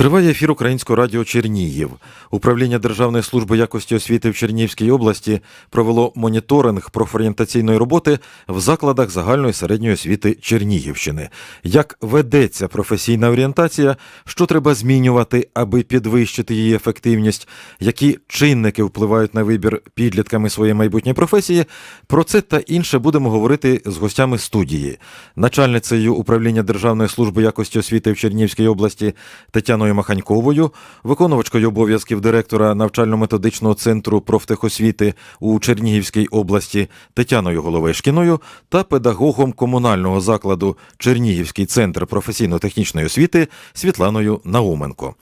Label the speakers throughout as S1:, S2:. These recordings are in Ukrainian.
S1: Триває ефір Українського радіо Чернігів. Управління Державної служби якості освіти в Чернігівській області провело моніторинг профорієнтаційної роботи в закладах загальної середньої освіти Чернігівщини. Як ведеться професійна орієнтація, що треба змінювати, аби підвищити її ефективність, які чинники впливають на вибір підлітками своєї майбутньої професії. Про це та інше будемо говорити з гостями студії, начальницею управління Державної служби якості освіти в Чернігівській області Тетяною Маханьковою, виконувачкою обов'язків директора навчально-методичного центру профтехосвіти у Чернігівській області Тетяною Головешкіною та педагогом комунального закладу Чернігівський центр професійно-технічної освіти Світланою Науменко.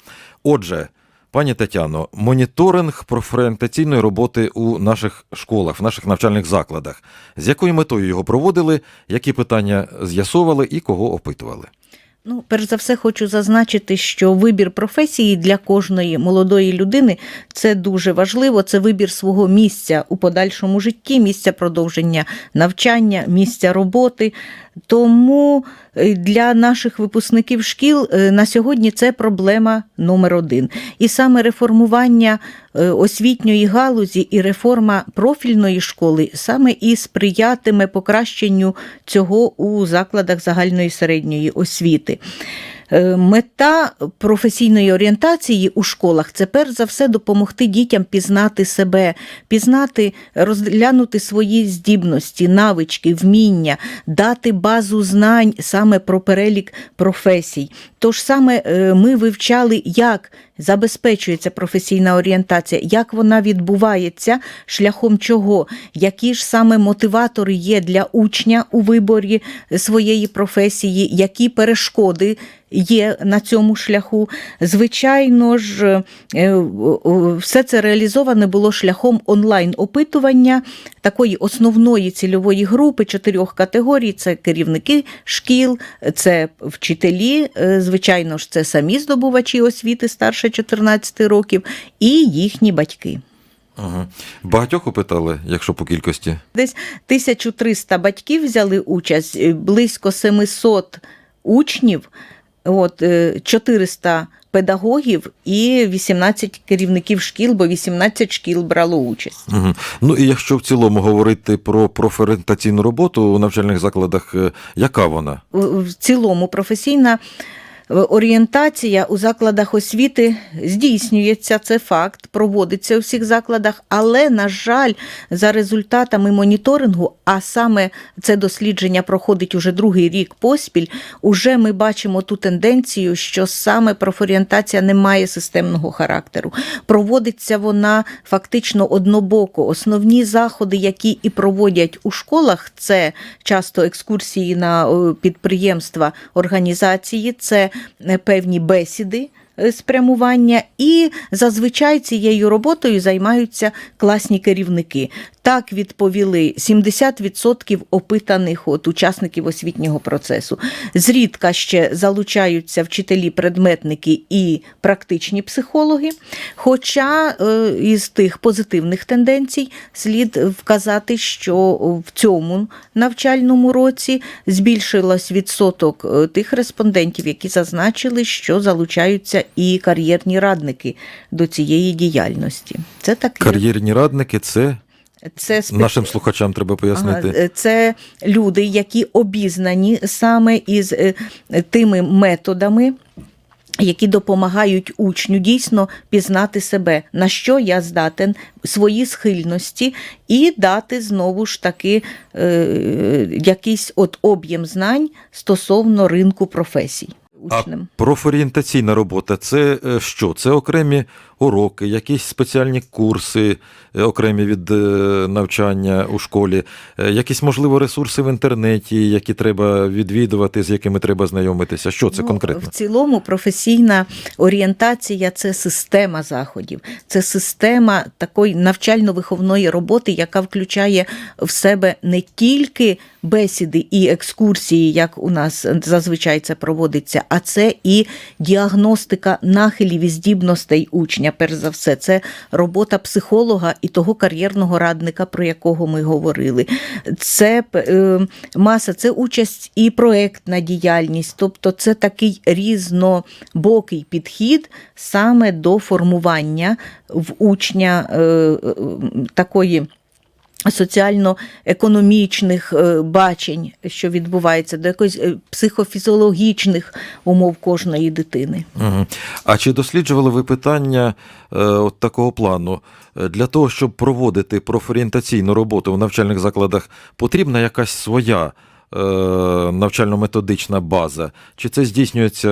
S1: Отже, Пані Тетяно, моніторинг профорієнтаційної роботи у наших школах, в наших навчальних закладах. З якою метою його проводили, які питання з'ясовували і кого опитували?
S2: Ну, перш за все, хочу зазначити, що вибір професії для кожної молодої людини це дуже важливо. Це вибір свого місця у подальшому житті, місця продовження навчання, місця роботи. Тому е, для наших випускників шкіл е, на сьогодні це проблема номер один. І саме реформування е, освітньої галузі і реформа профільної школи саме і сприятиме покращенню цього у закладах загальної середньої освіти. Е, Мета професійної орієнтації у школах це перш за все допомогти дітям пізнати себе, пізнати, розглянути свої здібності, навички, вміння, дати базу знань саме про перелік професій. Тож саме е, ми вивчали, як забезпечується професійна орієнтація, як вона відбувається, шляхом чого, які ж саме мотиватори є для учня у виборі своєї професії, які перешкоди є на цьому шляху. Звичайно ж, е, все це реалізоване було шляхом онлайн-опитування такої основної цільової групи чотирьох категорій: це керівники шкіл, це вчителі, е, звичайно ж, це самі здобувачі освіти старше 14 років, і їхні батьки.
S1: Ага. Багатьох опитали, якщо по кількості.
S2: Десь 1300 батьків взяли участь, е, близько 700 учнів, от, е, 400 педагогів і 18 керівників шкіл, бо 18 шкіл брало участь.
S1: Угу. Ну і якщо в цілому говорити про профорієнтаційну роботу у навчальних закладах, е, яка вона?
S2: В- цілому професійна е, орієнтація у закладах освіти здійснюється, це факт, проводиться у всіх закладах, але, на жаль, за результатами моніторингу, а саме це дослідження проходить уже другий рік поспіль, уже ми бачимо ту тенденцію, що саме профорієнтація не має системного характеру. Проводиться вона фактично однобоко. Основні заходи, які і проводять у школах, це часто екскурсії на е, підприємства організації, це певні бесіди. Е, Спрямування і зазвичай цією роботою займаються класні керівники. Так відповіли 70% опитаних от, учасників освітнього процесу. Зрідка ще залучаються вчителі, предметники і практичні психологи. Хоча е, із тих позитивних тенденцій слід вказати, що в цьому навчальному році збільшилось відсоток е, тих респондентів, які зазначили, що залучаються і кар'єрні радники до цієї діяльності. Це таке.
S1: Кар'єрні радники це
S2: Це спе-
S1: нашим слухачам треба пояснити.
S2: Це люди, які обізнані саме із е, тими методами. Які допомагають учню дійсно пізнати себе, на що я здатен, свої схильності, і дати знову ж таки е, якийсь от об'єм знань стосовно ринку професій
S1: А профорієнтаційна робота це е, що? Це окремі уроки, якісь спеціальні курси, е, окремі від е, навчання у школі, е, якісь, можливо, ресурси в інтернеті, які треба відвідувати, з якими треба знайомитися. Що це
S2: Ну,
S1: конкретно?
S2: В цілому професійна орієнтація це система заходів, це система такої навчально-виховної роботи, яка включає в себе не тільки бесіди і екскурсії, як у нас зазвичай це проводиться, а це і діагностика нахилів і здібностей учня. Навчання, перш за все, це робота психолога і того кар'єрного радника, про якого ми говорили. Це е, маса, це участь і проектна діяльність, тобто це такий різнобокий підхід саме до формування в учня е, е, такої соціально-економічних е, бачень, що відбувається, до якоїсь е, психофізіологічних умов кожної дитини.
S1: Угу. А чи досліджували ви питання е, от такого плану? Для того, щоб проводити профорієнтаційну роботу в навчальних закладах, потрібна якась своя навчально-методична база? Чи це здійснюється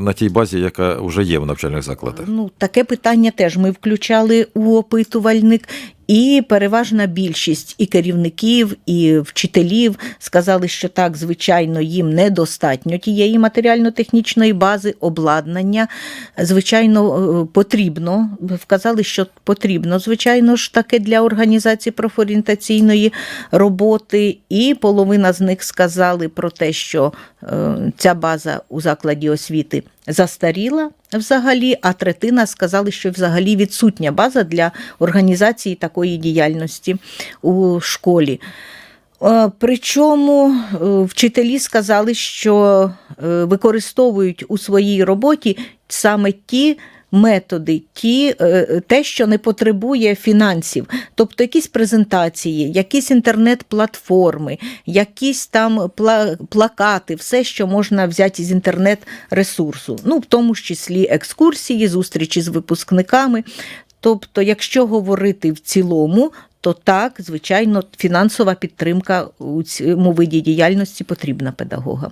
S1: на тій базі, яка вже є в навчальних закладах?
S2: Ну, таке питання теж ми включали у опитувальник. І переважна більшість і керівників, і вчителів сказали, що так, звичайно, їм недостатньо тієї матеріально-технічної бази, обладнання. Звичайно, е, потрібно. Вказали, що потрібно, звичайно ж, таке для організації профорієнтаційної роботи. І половина з них сказали про те, що ця база у закладі освіти застаріла взагалі, а третина сказали, що взагалі відсутня база для організації такої діяльності у школі. Е, Причому е, вчителі сказали, що е, використовують у своїй роботі саме ті методи, ті, е, те, що не потребує фінансів, тобто якісь презентації, якісь інтернет-платформи, якісь там плакати, все, що можна взяти з інтернет-ресурсу, ну, в тому числі екскурсії, зустрічі з випускниками. Тобто, якщо говорити в цілому, то так, звичайно, фінансова підтримка у цьому виді діяльності потрібна педагогам.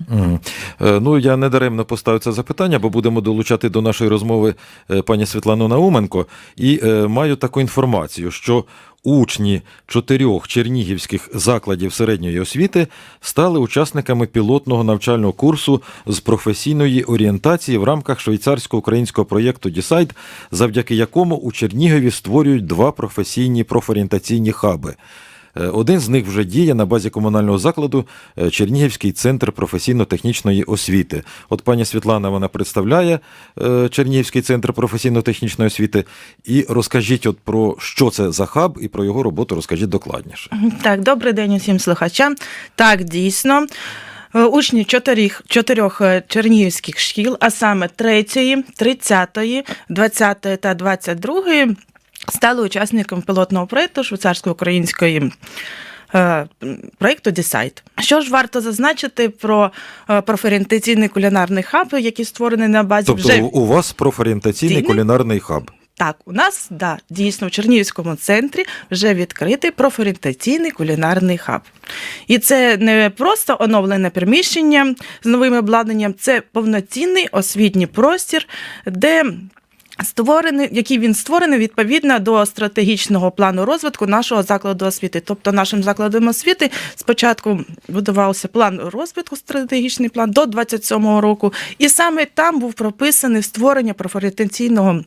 S1: Е, Ну, я не даремно поставив це запитання, бо будемо долучати до нашої розмови е, пані Світлану Науменко. І е, маю таку інформацію, що учні чотирьох чернігівських закладів середньої освіти стали учасниками пілотного навчального курсу з професійної орієнтації в рамках швейцарсько-українського проєкту «Дісайд», завдяки якому у Чернігові створюють два професійні профорієнтаційні хаби. Е, Один з них вже діє на базі комунального закладу е, Чернігівський центр професійно-технічної освіти. От пані Світлана вона представляє е, Чернігівський центр професійно-технічної освіти. І розкажіть, от про що це за хаб і про його роботу розкажіть докладніше.
S3: Так, добрий день усім слухачам. Так, дійсно. Учні чотирьох, чотирьох чернігівських шкіл, а саме 3, 30, 20 та 22 стали учасниками пілотного проєкту швейцарсько-української е, проєкту Дісайт. Що ж варто зазначити про е, профорієнтаційний кулінарний хаб, який створений на базі
S1: Тобто
S3: вже
S1: у вас профорієнтаційний
S3: Ційний?
S1: кулінарний хаб.
S3: так, у нас да, дійсно в Чернігівському центрі вже відкритий профорієнтаційний кулінарний хаб. І це не просто оновлене приміщення з новим обладнанням, це повноцінний освітній простір, де створений, який він створений відповідно до стратегічного плану розвитку нашого закладу освіти. Тобто нашим закладом освіти спочатку будувався план розвитку, стратегічний план до 27-го року, і саме там був прописаний створення профорієнтаційного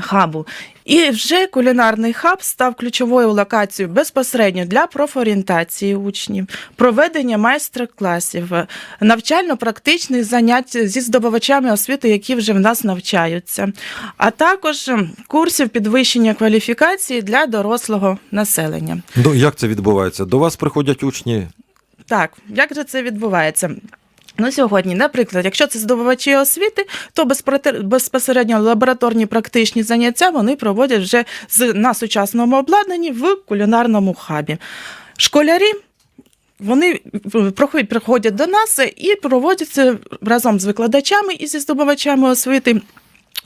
S3: хабу. І вже кулінарний хаб став ключовою локацією безпосередньо для профорієнтації учнів, проведення майстер-класів, навчально-практичних занять зі здобувачами освіти, які вже в нас навчаються, а також курсів підвищення кваліфікації для дорослого населення.
S1: Ну як це відбувається? До вас приходять учні.
S3: Так, як же це відбувається? Ну, сьогодні, наприклад, якщо це здобувачі освіти, то безпосередньо лабораторні практичні заняття вони проводять вже з, на сучасному обладнанні в кулінарному хабі. Школярі. Вони проходять, приходять до нас і проводяться разом з викладачами і зі здобувачами освіти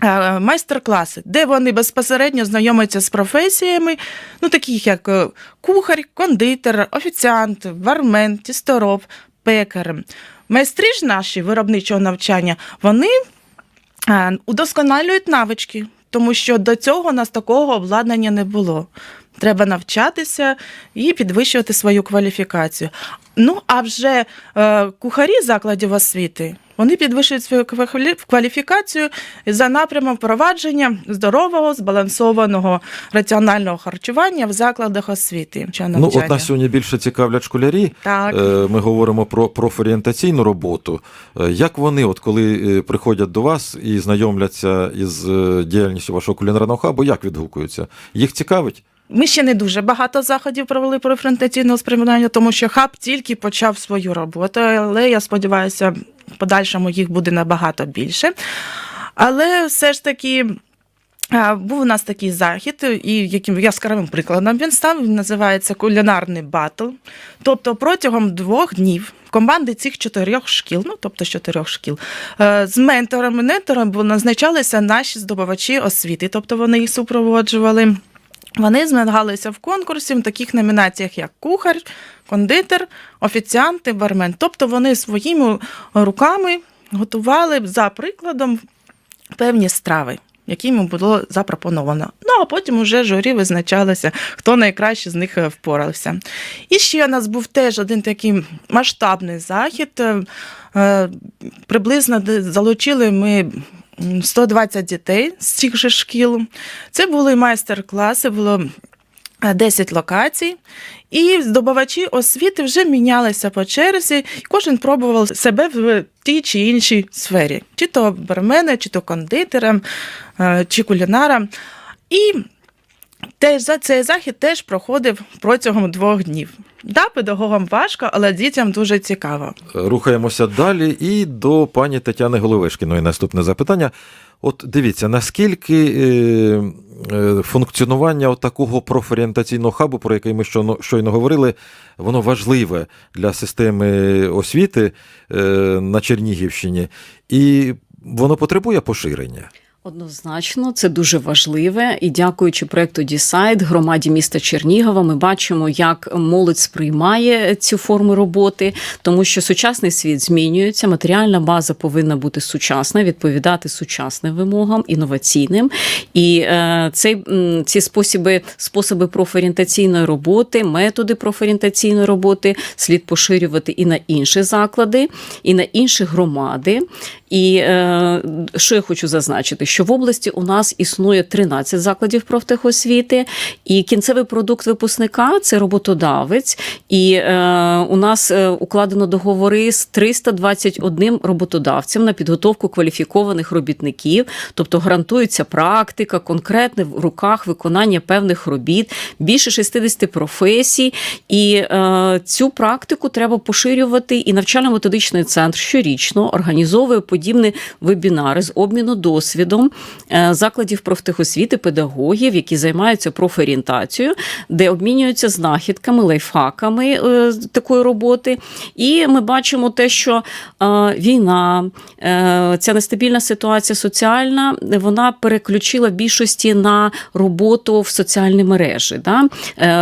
S3: е, майстер-класи, де вони безпосередньо знайомляться з професіями, ну таких як е, кухар, кондитер, офіціант, бармен, тістороб, пекар. Майстри ж наші виробничого навчання, вони е, удосконалюють навички, тому що до цього у нас такого обладнання не було. Треба навчатися і підвищувати свою кваліфікацію. Ну, а вже е, кухарі закладів освіти вони підвищують свою кваліфікацію за напрямом впровадження здорового, збалансованого раціонального харчування в закладах освіти.
S1: Ну, от нас сьогодні більше цікавлять школярі.
S3: Так.
S1: Е, Ми говоримо про профорієнтаційну роботу. Е, Як вони, от коли е, приходять до вас і знайомляться із діяльністю вашого кулінарного хабу, як відгукуються? Їх цікавить?
S3: Ми ще не дуже багато заходів провели про фронтаційного спрямування, тому що хаб тільки почав свою роботу, але я сподіваюся, в подальшому їх буде набагато більше. Але все ж таки. Був у нас такий захід, і яким яскравим прикладом він став, він називається кулінарний батл. Тобто протягом двох днів команди цих чотирьох шкіл, ну тобто чотирьох шкіл, е, з менторами, менторами назначалися наші здобувачі освіти, тобто вони їх супроводжували. Вони змагалися в конкурсі в таких номінаціях, як кухар, кондитер, офіціанти, бармен. Тобто вони своїми руками готували за прикладом певні страви, які йому було запропоновано. Ну а потім уже журі визначалося, хто найкраще з них е, впорався. І ще у нас був теж один такий масштабний захід. е, е, Приблизно залучили ми. М, 120 дітей з цих же шкіл. Це були майстер-класи, було е, 10 локацій, і здобувачі освіти вже мінялися по черзі, кожен пробував себе в тій чи іншій сфері, чи то бармена, чи то кондитером, е, чи кулінаром. І теж за цей захід теж проходив протягом двох днів. Да, педагогам важко, але дітям дуже цікаво.
S1: Рухаємося далі і до пані Тетяни Головешкіної наступне запитання. От дивіться, наскільки е, е, функціонування такого профорієнтаційного хабу, про який ми щойно, щойно говорили, воно важливе для системи освіти е, на Чернігівщині, і воно потребує поширення.
S4: Однозначно, це дуже важливе. І дякуючи проекту Дісайд, громаді міста Чернігова, ми бачимо, як молодь сприймає цю форму роботи, тому що сучасний світ змінюється. Матеріальна база повинна бути сучасна, відповідати сучасним вимогам, інноваційним. І е, цей, ці способи, способи профорієнтаційної роботи, методи профорієнтаційної роботи слід поширювати і на інші заклади, і на інші громади. І е, що я хочу зазначити, що в області у нас існує 13 закладів профтехосвіти, і кінцевий продукт випускника це роботодавець. І е, у нас е, укладено договори з 321 роботодавцем на підготовку кваліфікованих робітників, тобто гарантується практика, конкретне в руках виконання певних робіт, більше 60 професій. І е, цю практику треба поширювати. І навчально-методичний центр щорічно організовує подібні вебінари з обміну досвідом е, закладів профтехосвіти, педагогів, які займаються профорієнтацією, де обмінюються знахідками, лайфхаками е, такої роботи. І ми бачимо те, що е, війна, ця нестабільна ситуація соціальна, вона переключила в більшості на роботу в соціальні мережі, да?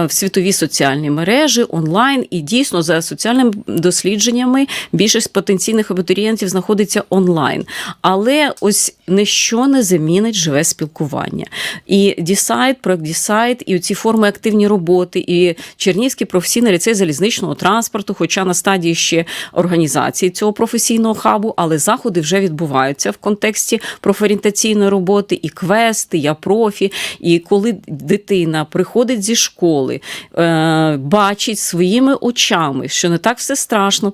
S4: в світові соціальні мережі, онлайн. І дійсно, за соціальними дослідженнями, більшість потенційних абітурієнтів знаходиться онлайн. Але ось ніщо не замінить живе спілкування. І Дісайд, проект Дісайд, і ці форми активні роботи, і Чернігівський професійний ліцей залізничного транспорту, хоча на стадії ще організації цього професійного хабу, але заходи вже відбуваються в контексті профорієнтаційної роботи, і квести, я профі. І коли дитина приходить зі школи, е, бачить своїми очами, що не так все страшно,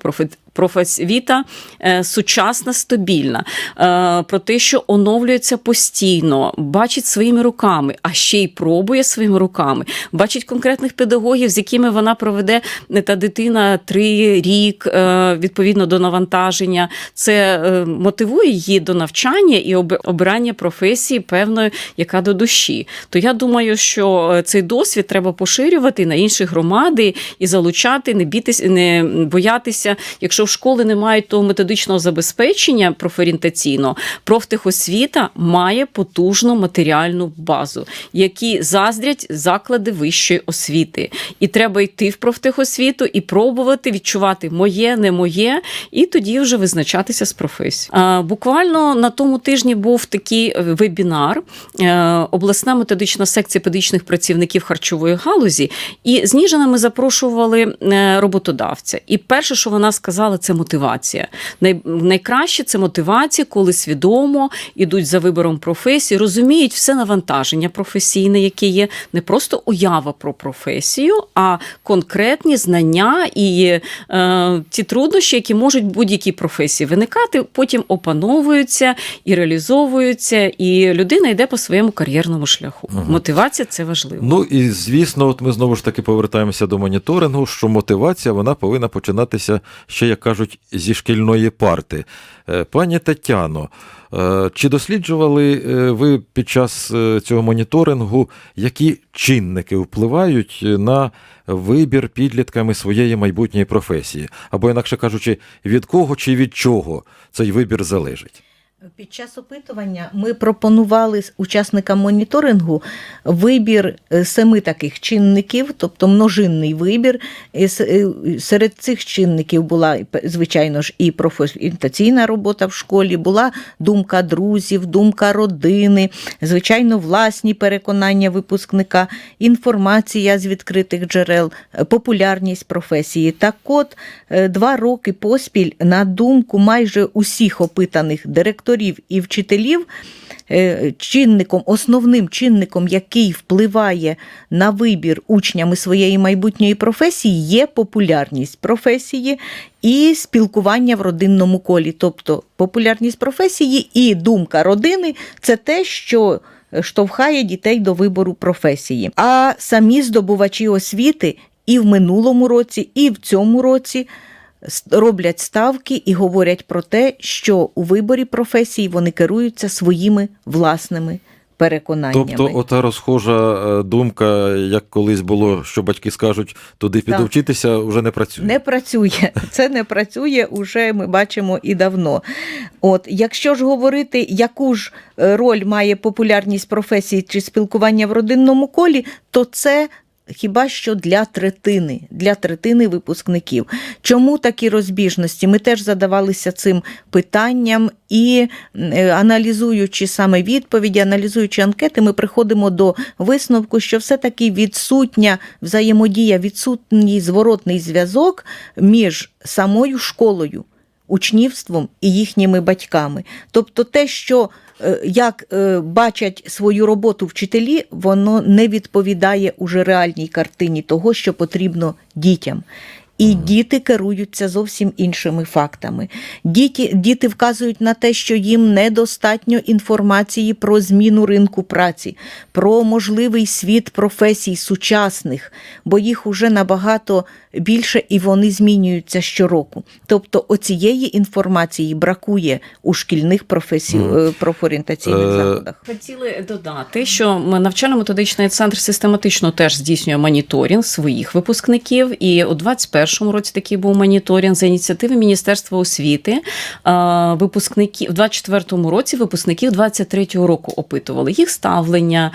S4: профосвіта е, сучасна, стабільна, е, про те, що оновлюється постійно, бачить своїми руками, а ще й пробує своїми руками, бачить конкретних педагогів, з якими вона проведе е, та дитина три рік відповідно до навантаження. Це мотивує її до навчання і об- обирання професії певної, яка до душі. То я думаю, що цей досвід треба поширювати на інші громади і залучати, не бітись, не боятися, якщо в школи не мають того методичного забезпечення профорієнтаційного, профтехосвіта має потужну матеріальну базу, які заздрять заклади вищої освіти. І треба йти в профтехосвіту і пробувати відчувати моє, не моє, і тоді вже визначатися з професією. Буквально на тому тижні був такий е, вебінар, е, обласна методична секція педагогічних працівників харчової галузі. І з Ніжина ми запрошували е, роботодавця. І перше, що вона сказала, це мотивація. Най, найкраще це мотивація, коли свідомо ідуть за вибором професії, розуміють все навантаження професійне, яке є, не просто уява про професію, а конкретні знання і е, ті труднощі, які можуть в будь-якій професії виникати, потім опановуються і реалізовуються, і людина йде по своєму кар'єрному шляху.
S1: Ага.
S4: Мотивація це важливо.
S1: Ну і звісно, от ми знову ж таки повертаємося до моніторингу, що мотивація вона повинна починатися ще, як кажуть, зі шкільної парти. Е, Пані Тетяно, е, чи досліджували е, ви під час цього моніторингу, які чинники впливають на вибір підлітками своєї майбутньої професії? Або, інакше кажучи, від кого чи від чого цей вибір залежить?
S2: Під час опитування ми пропонували учасникам моніторингу вибір е, семи таких чинників, тобто множинний вибір. С- е, Серед цих чинників була, звичайно ж, і профорієнтаційна робота в школі, була думка друзів, думка родини, звичайно, власні переконання випускника, інформація з відкритих джерел, е, популярність професії. Так от, е, два роки поспіль, на думку майже усіх опитаних директорів і вчителів, е, чинником, основним чинником, який впливає на вибір учнями своєї майбутньої професії, є популярність професії і спілкування в родинному колі. Тобто популярність професії і думка родини це те, що штовхає дітей до вибору професії. А самі здобувачі освіти і в минулому році, і в цьому році роблять ставки і говорять про те, що у виборі професії вони керуються своїми власними переконаннями.
S1: Тобто, ота розхожа е, думка, як колись було, що батьки скажуть, туди піду вчитися, вже не працює.
S2: Не працює. Це не працює уже ми бачимо і давно. От, якщо ж говорити, яку ж е, роль має популярність професії чи спілкування в родинному колі, то це. Хіба що для третини, для третини випускників. Чому такі розбіжності? Ми теж задавалися цим питанням і е, аналізуючи саме відповіді, аналізуючи анкети, ми приходимо до висновку, що все-таки відсутня взаємодія, відсутній зворотний зв'язок між самою школою, учнівством і їхніми батьками. Тобто те, що е, як е, бачать свою роботу вчителі, воно не відповідає уже реальній картині того, що потрібно дітям. І діти керуються зовсім іншими фактами. Діти, діти вказують на те, що їм недостатньо інформації про зміну ринку праці, про можливий світ професій сучасних, бо їх уже набагато більше і вони змінюються щороку. Тобто оцієї інформації бракує у шкільних професій,
S1: Мгм.
S2: е, профорієнтаційних
S1: Е,
S2: закладах.
S4: Хотіли додати, що навчально-методичний центр систематично теж здійснює моніторинг своїх випускників. І у 21-му році такий був моніторинг за ініціативи Міністерства освіти. Випускників у 24-му році випускників 23-го року опитували їх ставлення,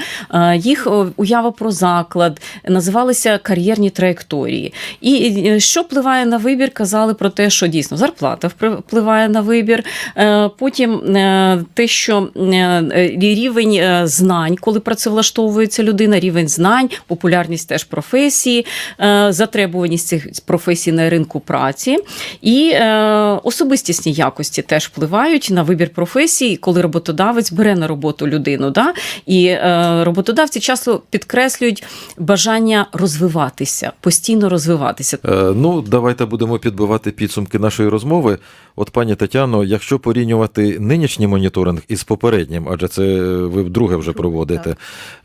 S4: їх уява про заклад, називалися кар'єрні траєкторії. І е, що впливає на вибір, казали про те, що дійсно зарплата впливає на вибір. Е, Потім е, те, що е, е, рівень е, знань, коли працевлаштовується людина, рівень знань, популярність теж професії, е, затребуваність цих професій на ринку праці і е, особистісні якості теж впливають на вибір професії, коли роботодавець бере на роботу людину. Да? І е, роботодавці часто підкреслюють бажання розвиватися, постійно розвиватися.
S1: Е, Ну, давайте будемо підбивати підсумки нашої розмови. От, пані Тетяно, якщо порівнювати нинішній моніторинг із попереднім, адже це ви вдруге вже проводите,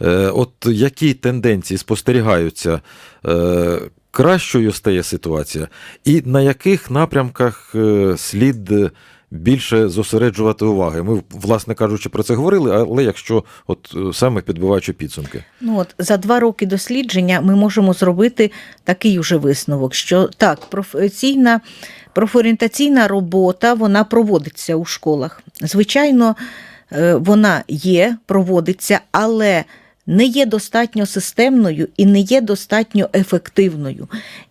S1: е, от які тенденції спостерігаються? Е, Кращою стає ситуація, і на яких напрямках е, слід більше зосереджувати уваги. Ми, власне кажучи, про це говорили, але якщо от е, саме підбиваючи підсумки.
S2: Ну от за два роки дослідження ми можемо зробити такий уже висновок, що так, професійна профорієнтаційна робота вона проводиться у школах. Звичайно, е, вона є, проводиться, але не є достатньо системною і не є достатньо ефективною.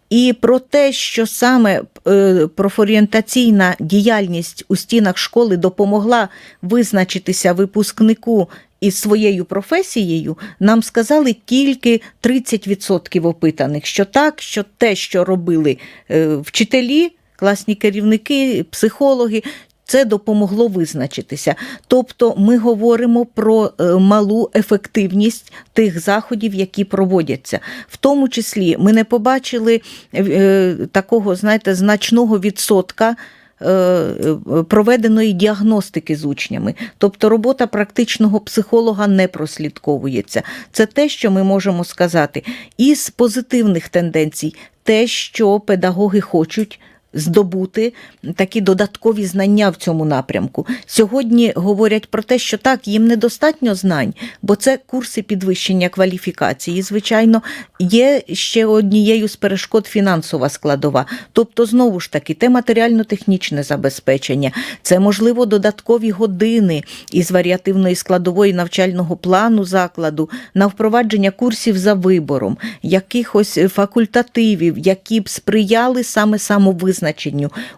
S2: І про те, що саме е, профорієнтаційна діяльність у стінах школи допомогла визначитися випускнику із своєю професією, нам сказали тільки 30% опитаних, що так, що те, що робили е, вчителі, класні керівники, психологи. Це допомогло визначитися. Тобто ми говоримо про е, малу ефективність тих заходів, які проводяться. В тому числі ми не побачили е, такого, знаєте, значного відсотка. е, е, Проведеної діагностики з учнями, тобто робота практичного психолога не прослідковується. Це те, що ми можемо сказати. Із позитивних тенденцій, те, що педагоги хочуть здобути такі додаткові знання в цьому напрямку. Сьогодні говорять про те, що так, їм недостатньо знань, бо це курси підвищення кваліфікації. Звичайно, є ще однією з перешкод фінансова складова. Тобто, знову ж таки, те матеріально-технічне забезпечення, це можливо додаткові години із варіативної складової навчального плану закладу на впровадження курсів за вибором, якихось факультативів, які б сприяли саме самовизначенню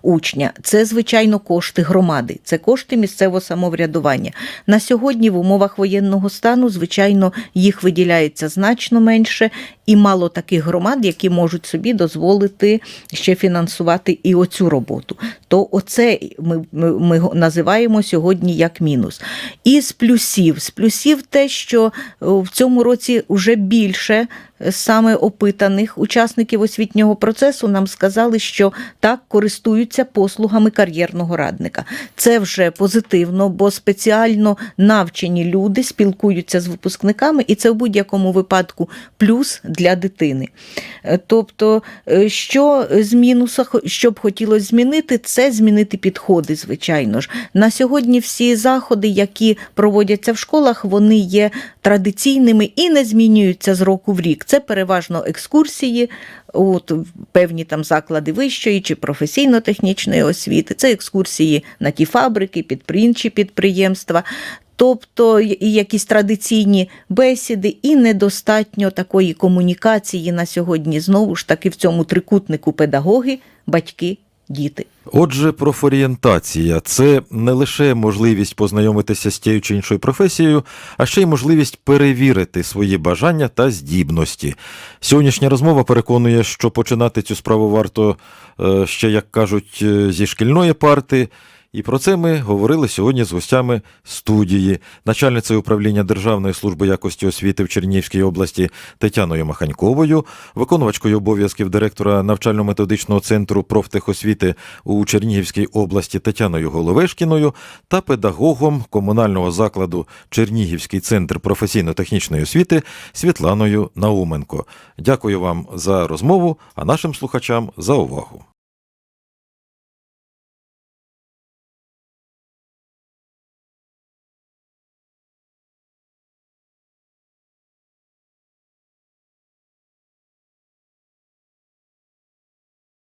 S2: учня. Це, звичайно, кошти громади, це кошти місцевого самоврядування. На сьогодні в умовах воєнного стану, звичайно, їх виділяється значно менше, і мало таких громад, які можуть собі дозволити ще фінансувати і оцю роботу. То оце ми, ми, ми називаємо сьогодні як мінус. І з плюсів, з плюсів те, що в цьому році вже більше саме опитаних учасників освітнього процесу нам сказали, що так користуються послугами кар'єрного радника. Це вже позитивно, бо спеціально навчені люди спілкуються з випускниками, і це в будь-якому випадку плюс для дитини. Е, Тобто, е, що з мінуса, що б хотілося змінити, це змінити підходи, звичайно ж. На сьогодні всі заходи, які проводяться в школах, вони є традиційними і не змінюються з року в рік. Це переважно екскурсії, от певні там заклади вищої чи професійно-технічної освіти, це екскурсії на ті фабрики, під інші підприємства. Тобто і якісь традиційні бесіди, і недостатньо такої комунікації на сьогодні знову ж таки в цьому трикутнику педагоги, батьки, діти.
S1: Отже, профорієнтація це не лише можливість познайомитися з тією чи іншою професією, а ще й можливість перевірити свої бажання та здібності. Сьогоднішня розмова переконує, що починати цю справу варто е, ще, як кажуть, е, зі шкільної парти. І про це ми говорили сьогодні з гостями студії, начальницею управління Державної служби якості освіти в Чернігівській області Тетяною Маханьковою, виконувачкою обов'язків директора навчально-методичного центру профтехосвіти у Чернігівській області Тетяною Головешкіною та педагогом комунального закладу Чернігівський центр професійно-технічної освіти Світланою Науменко. Дякую вам за розмову, а нашим слухачам за увагу.